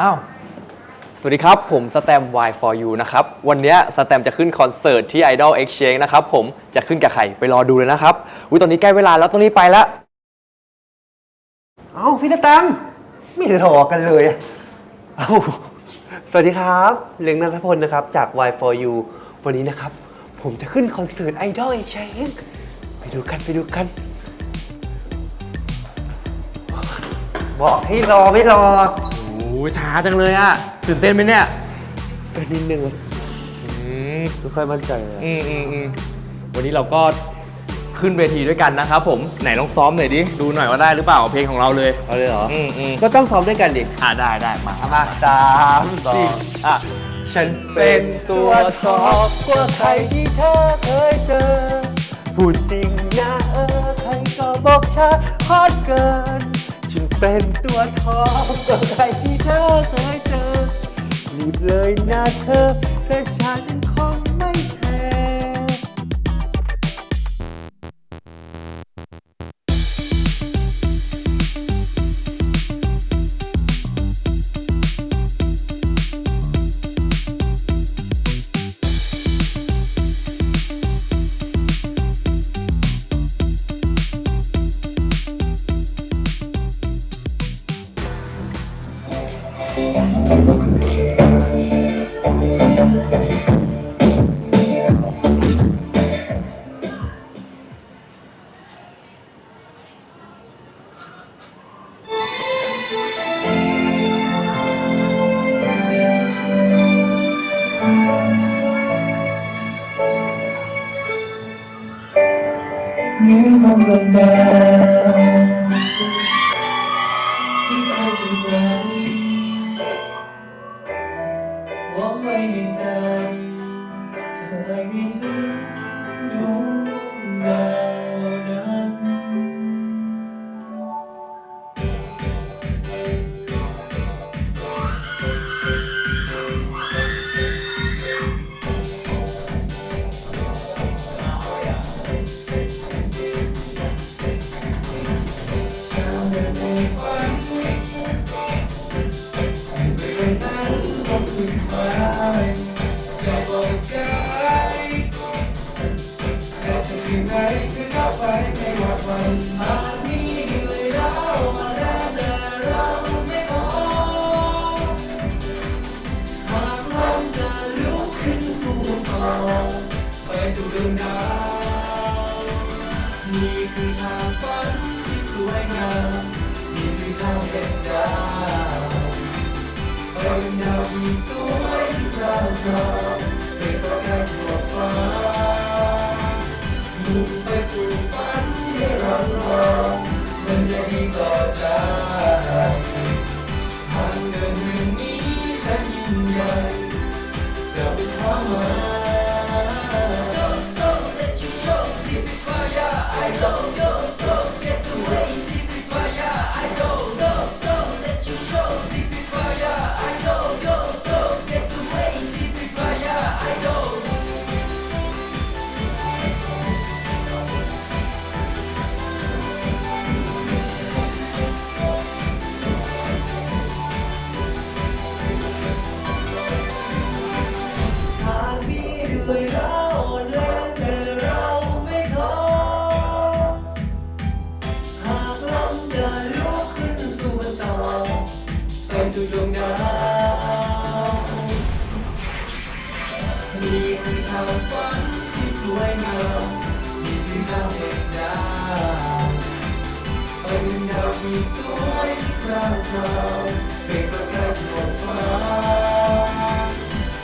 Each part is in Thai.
อ้าว สวัสดีครับ ผมสแตม Y for you นะครับ วันเนี้ยสแตมจะขึ้นคอนเสิร์ตที่ Idol Exchange นะครับผม จะขึ้นกับใคร ไปรอดูเลยนะครับ อุ้ยตอนนี้ใกล้เวลาแล้วต้องรีบไปแล้ว เอ้าพี่ตะแตมไม่รอกันเลยอะเอ้าสวัสดีครับเล้งนัทพลนะครับ จาก Y for You วันนี้นะครับ ผมจะขึ้นคอนเสิร์ตไอดอลเอกชัยไปดูกันไปดูกัน บอกให้รอไม่รอ ช้าจังเลยอะตื่นเต้นไหมเนี่ยเออนิดนึงอะอืมไม่ค่อยมั่นใจเลยอะอืมอืมอืมวันนี้เราก็ขึ้นเวทีด้วยกันนะครับผมไหนลองซ้อมหน่อยดิดูหน่อยว่าได้หรือเปล่าเพลงของเราเลยเอาเลยเหรอ อืมอืมก็ต้องซ้อมด้วยกันดิอ่าได้ได้มาเอามาสามสอสี่งอะฉันเป็นตัวสอบกว่าใครที่เธอเคยเจอ พูดจริงนะเออใครก็บอกฉันฮอตเกินฉัน เป็นตัวทองตัวใครที่เธอเคยเจอรีบเลยนะเธอเพราะฉัน หวังไว้ในใจเธอไปให้ถึงดวงดาว มนี่ทางเป็นดาวเป็นดาวที่สวยที่พราวพราวเป็นประกายทั่วฟ้ามุ่งไปสู่ฝันที่รังรอมันจะดีต่อใจทางเดินแห่งนี้แสนยิ่งใหญ่จะเป็นความหมาย สวยที่พราวพราวเป็นประกายขอบฟ้า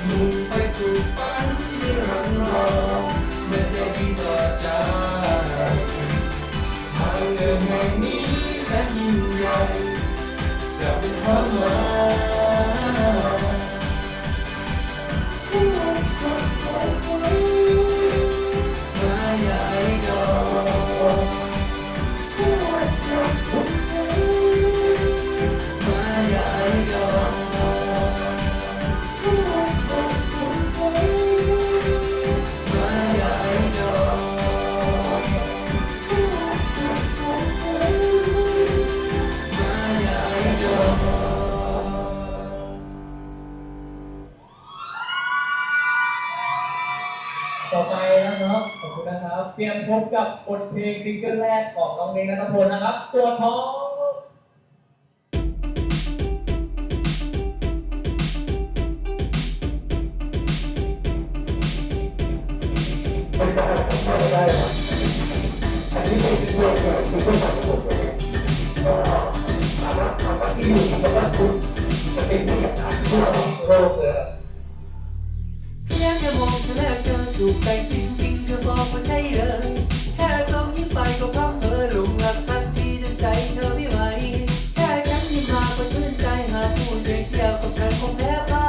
มุ่งไปสู่ฝันที่รังรอมันจะดีต่อใจทางเดินแห่งนี้แสนยิ่งใหญ่จะเป็นความหมาย พบกับบทเพลงซิงเกิลแรกของน้องเนยนัทพลนะครับ ตัวท้องแค่แค่มองเธอแล้วเจอถูกใจจริง ๆเธอบอกว่าใช่เลยแค่ส่งยิ้มไปก็พังเธอหลงรักทันทีจนใจเธอไม่ไหวแค่ฉันยิ้มมาก็ชื่นใจหากพูดเดียวกับฉันคงแพ้พ่าย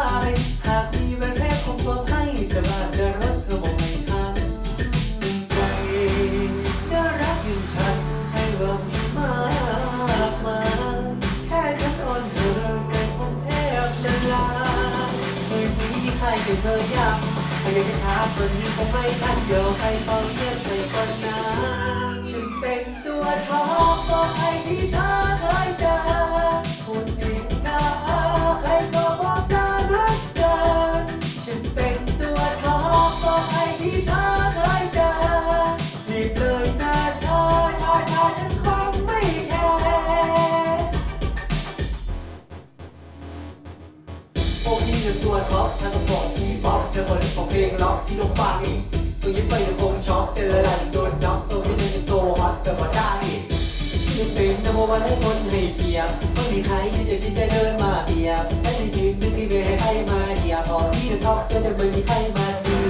คนของเพลงล็อกที่ลงฟังอีกส่งยิ้มไปยังคงช็อกเจอละลันโดนน็อกตัวนี้เป็นตัวฮอตเกิดมาได้อีกยังเป็นนัมวันให้คนให้เกียรติไม่มีใครที่จะคิดจะเดินมาเทียบแค่จะยืนนึกที่ไม่ให้ใครมาเหยียบพอที่จะท็อปก็จะไม่มีใครมาเที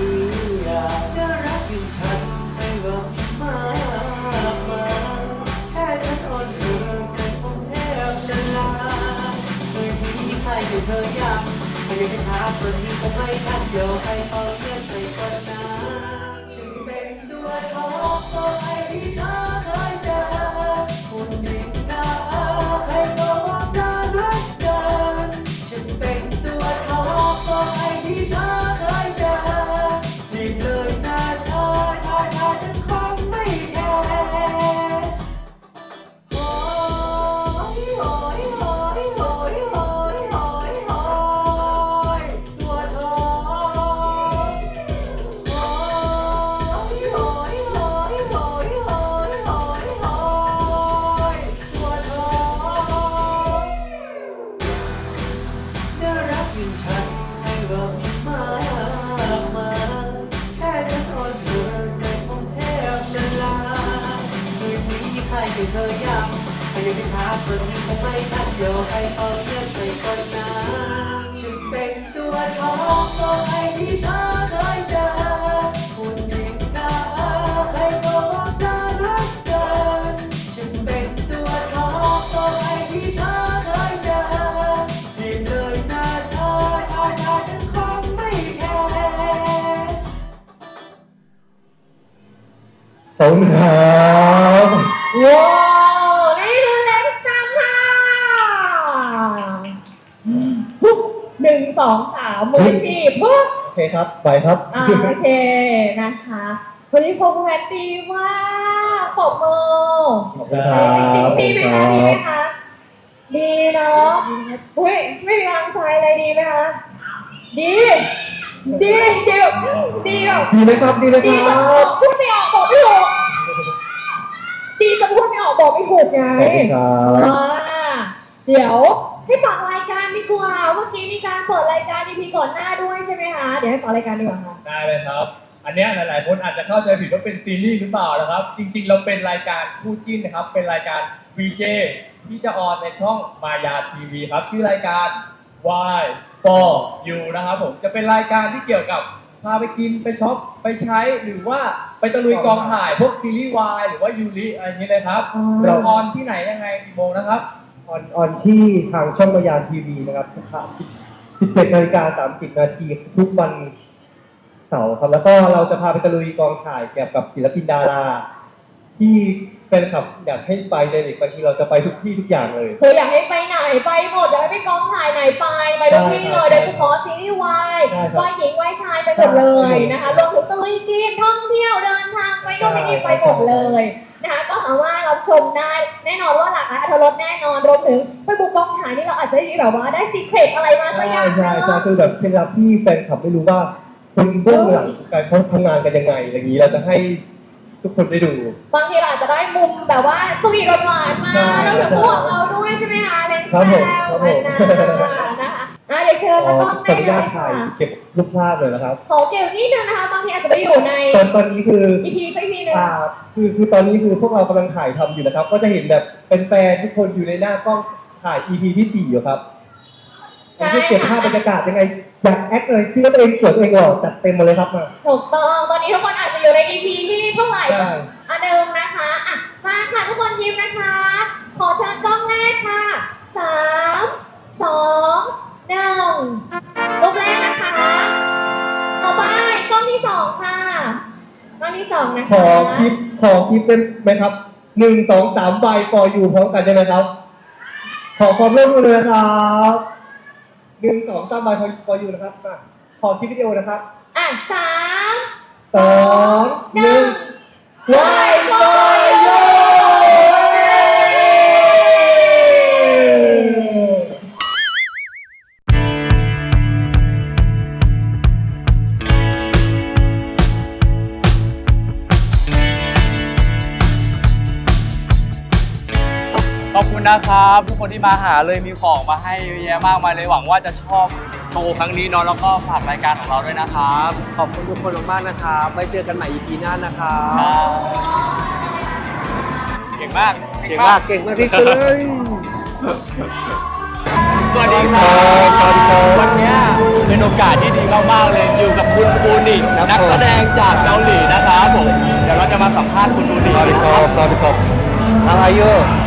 ยบน่ารักอยู่ฉันให้ว่ามากมาแค่ฉันอ่อนเธอใจคงแทบจะลายเคยมีใครเป็นเธออยาก จะถามคนนี้คงไม่ทันเดี๋ยวให้เขาเรียกไปคนนั้นฉันเป็นตัวท็อปตัวใคามมืออาชีพปุ๊บโอเคครับ ไปครับ อ่าโอเคนะคะวันนี้โฟกัสดีมากปรบมือขอบคุณครับดีไหมคะดีไหมคะดีเนาะอุ้ยไม่มีกำลังใจเลยดีไหมคะดีดีดีแบบดีแบบดีไหมครับ ดีไหมคดีจรันบ พูดไม่ออกบอกไม่ถูกดีจนพูดไม่ออกบอกไม่ถูกไง ขอบคุณครับ อ่าเดี๋ยว ให้ฝากรายการดีกว่าเมื่อกี้มีการเปิดรายการ EP ก่อนหน้าด้วยใช่ไหมคะเดี๋ยวให้ฝากรายการดีกว่าค่ะได้เลยครับ อันเนี้ยหลาย ๆ คนอาจจะเข้าใจผิดว่าเป็นซีรีส์หรือเปล่านะครับ จริง ๆ เราเป็นรายการคู่จิ้นนะครับ เป็นรายการ VJ ที่จะออนในช่องมายาทีวีครับ ชื่อรายการ Y for You นะครับผมจะเป็นรายการที่เกี่ยวกับพาไปกินไปช็อปไปใช้หรือว่าไปตะลุยกองถ่ายพวกซีรีส์วายหรือว่ายูริอะไรอย่างนี้เลยครับอ๋อเราออนที่ไหนยังไงกี่โมงนะครับ ออนออนที่ทางช่องมายาทีวีนะครับ17นาฬิกา30นาทีทุกวันเสาร์ครับ แล้วก็เราจะพาไปตะลุยกองถ่ายเกี่ยวกับศิลปินดารา ที่แฟนคลับอยากให้ไปในเด็กบางทีเราจะไปทุกที่ทุกอย่างเลย เธออยากให้ไปไหนไปหมดอยากให้ไปกองถ่ายไหนไปไปทุกที่เลยโดยเฉพาะซีรีส์วายได้ครับ วายหญิงวายชายไปหมดเลยนะคะรวมถึงตะลุยกินท่องเที่ยวเดินทางไปนู่นไปนี่ไปหมดเลย นะคะก็สามารถรับชมได้แน่นอนว่าหลากหลายอรรถรสแน่นอนรวมถึงไปบุกกองถ่ายนี่เราอาจจะได้แบบว่าได้ซีเครตอะไรมาสัใช่กอย่างใช่เนใช่อะคือแบบเคล็ดลับที่แฟนคลับไม่รู้ว่าคนเบื้องหลังการเขาทำงานกันยังไงอย่างนี้เราจะให้ทุกคนได้ดู บางทีเราอาจจะได้มุมแบบว่าสวีทหวานๆมาใช่แล้วถึงพวกเราด้วยใช่ไหมคะเล่นครับผมแซครับวผมกันนะนะคะ อะเดี๋ยวเชิญขอมาต้องขอได้อนุเลญายตค่ะถ่ายเก็บรูปภาพเลยนะครับ ขอเก็บนิดนึงนะคะบางทีอาจจะไปอยู่ใน ตอนตอนนี้คืออีพีสักทีหนึงอ่าคือคือตอนนี้คือพวกเรากำลังถ่ายทำอยู่นะครับ ก็จะเห็นแบบเป็นแฟนๆทุกคนอยู่ในหน้ากล้องถ่าย EP ที่สี่อยู่ครับผมจะเก็บภาพบรรยากาศยังไงอยากแอคเลยที่ว่าตัวเองสวยตัวเองหล่อจัดเต็มมาเลยครับมา ถูกต้องตอนนี้ทุกคนอาจจะอยู่ในอีพีที่เท่าไหร่ใช่ อันหนึ่งนะคะอะมาค่ะทุกคนยิ้มนะคะ ขอเชิญกล้องแรกค่ะสามสอง หนึ่งรูปแรกนะคะ ต่อไปกล้องที่สองค่ะกล้องที่สองนะคะขอคลิปขอคลิปเป็นไหมครับหนึ่งสองสามใบปออยู่พร้อมกันได้ไหมครับ ขอความร่วมมือเลยนะครับหนึ่งสองสามใบปออยู่นะครับมาขอคลิปวิดีโอนะครับอะสามสองหนึ่งไหวโย ขอบคุณนะครับ ทุกคนที่มาหาเลยมีของมาให้เยอะแยะมากมายเลยหวังว่าจะชอบโชว์ครั้งนี้เนาะแล้วก็ฝากรายการของเราด้วยนะครับขอบคุณทุกคนมากๆนะครับไว้เจอกันใหม่ EP หน้านะครับเก่งมากเก่งมากเก่งมากที่สุดเลยสวัสดีครับสวัสดีครับวันเนี้ยเป็นโอกาสที่ดีมากๆเลยอยู่กับคุณอูนิกครับนักแสดงจากเกาหลีนะครับผมเดี๋ยวเราจะมาสัมภาษณ์คุณอูนิก Sawadikop. How are you?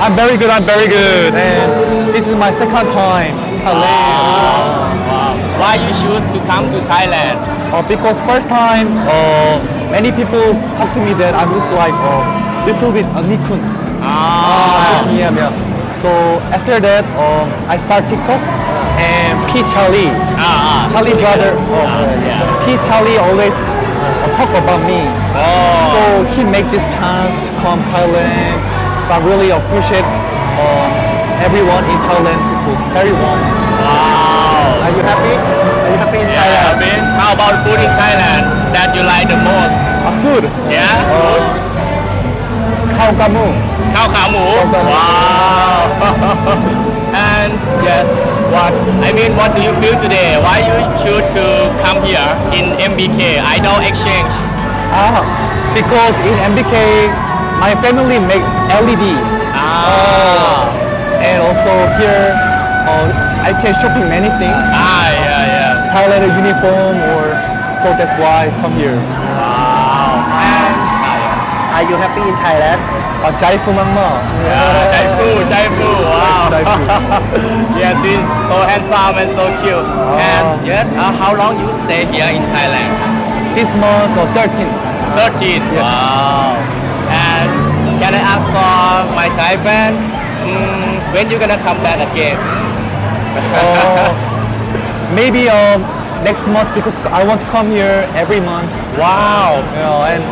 I'm very good. I'm very good. And this is my second time Thailand. Wow. Why you choose to come to Thailand Uh, because first time, uh, many people talk to me that I look like a little bit a Nikun. Ah. Yeah, yeah. So after that, um, I start TikTok and P Charlie, Ah, ah. Charlie brother. Uh, Ah, yeah. P Charlie always uh, talk about me. Oh. So he make this chance to come Thailand. So I really appreciate um, everyone in Thailand who's very warm. Wow. Are you happy? Are you happy in Yeah, Thailand? I mean, how about food in Thailand that you like the most? Uh, food. Yeah. Uh, khao kamu. ข้าวขาหมู ข้าวขาหมู Wow. and yes, what I mean, what do you feel today? Why you choose to come here in MBK Idol Exchange? Ah, because in MBK, my family make LED. Ah. and also here, uh, I can shopping many things. Ah, yeah, yeah. Thailand uniform or so that's why I come here. Wow. And. Are you happy in Thailand? Uh, Jaifu Mama. Yeah, Jaifu, Jaifu, wow. Jaifu. yes, he's so handsome and so cute. And yes, uh, how long you stay here in Thailand? This month or 13. 13. Wow. And I ask for my Thai friend, mm, when you gonna come back again? Uh, maybe um, next month because I want to come here every month. wow. You know, and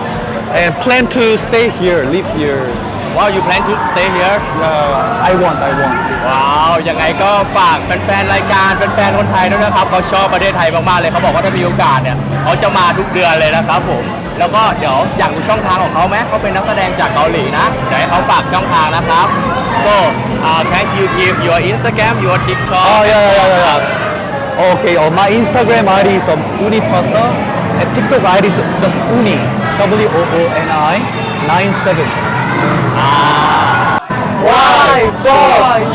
and plan to stay here, live here. Wow, you plan to stay here? Uh, I want, I want. ว้าว ยังไงก็ฝากแฟนๆ รายการแฟนๆ คนไทยด้วยนะครับเขาชอบประเทศไทยมากๆ เลยเขาบอกว่าถ้ามีโอกาสเนี่ยเขาจะมาทุกเดือนเลยนะครับผม แล้วก็เดี๋ยวอยากดูช่องทางของเขาไหมเขาเป็นนักแสดงจากเกาหลีนะเดี๋ยวให้เขาฝากช่องทางนะครับ so uh, can you give your Instagram your TikTok Oh yeah, yeah, yeah, yeah. yeah. Okay, uh, my Instagram ID is um, Uni Pasta, and TikTok ID is just Uni, W O O N I, nine seven. Why? Why?